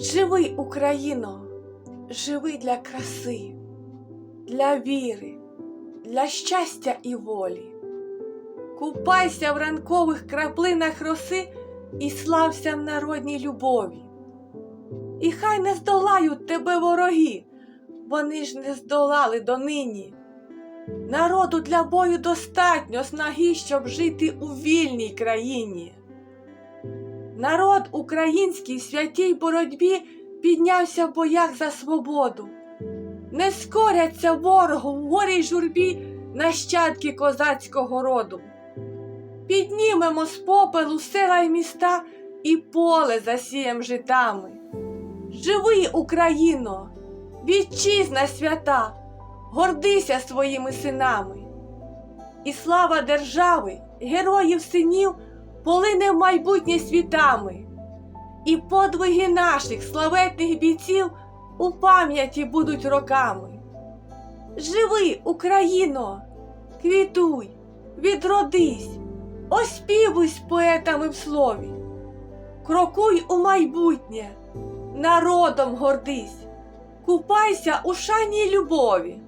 Живи, Україно, живи для краси, для віри, для щастя і волі. Купайся в ранкових краплинах роси і слався в народній любові. І хай не здолають тебе вороги, вони ж не здолали донині. Народу для бою достатньо снаги, щоб жити у вільній країні. Народ український в святій боротьбі піднявся в боях за свободу. Не скоряться ворогу в горі й журбі нащадки козацького роду. Піднімемо з попелу села й міста і поле засієм житами. Живи, Україно, вітчизна свята, гордися своїми синами. І слава держави, героїв синів полине в майбутнє світами, і подвиги наших славетних бійців у пам'яті будуть роками. Живи, Україно, квітуй, відродись, оспівуй поетами в слові, крокуй у майбутнє, народом гордись, купайся у шані й любові.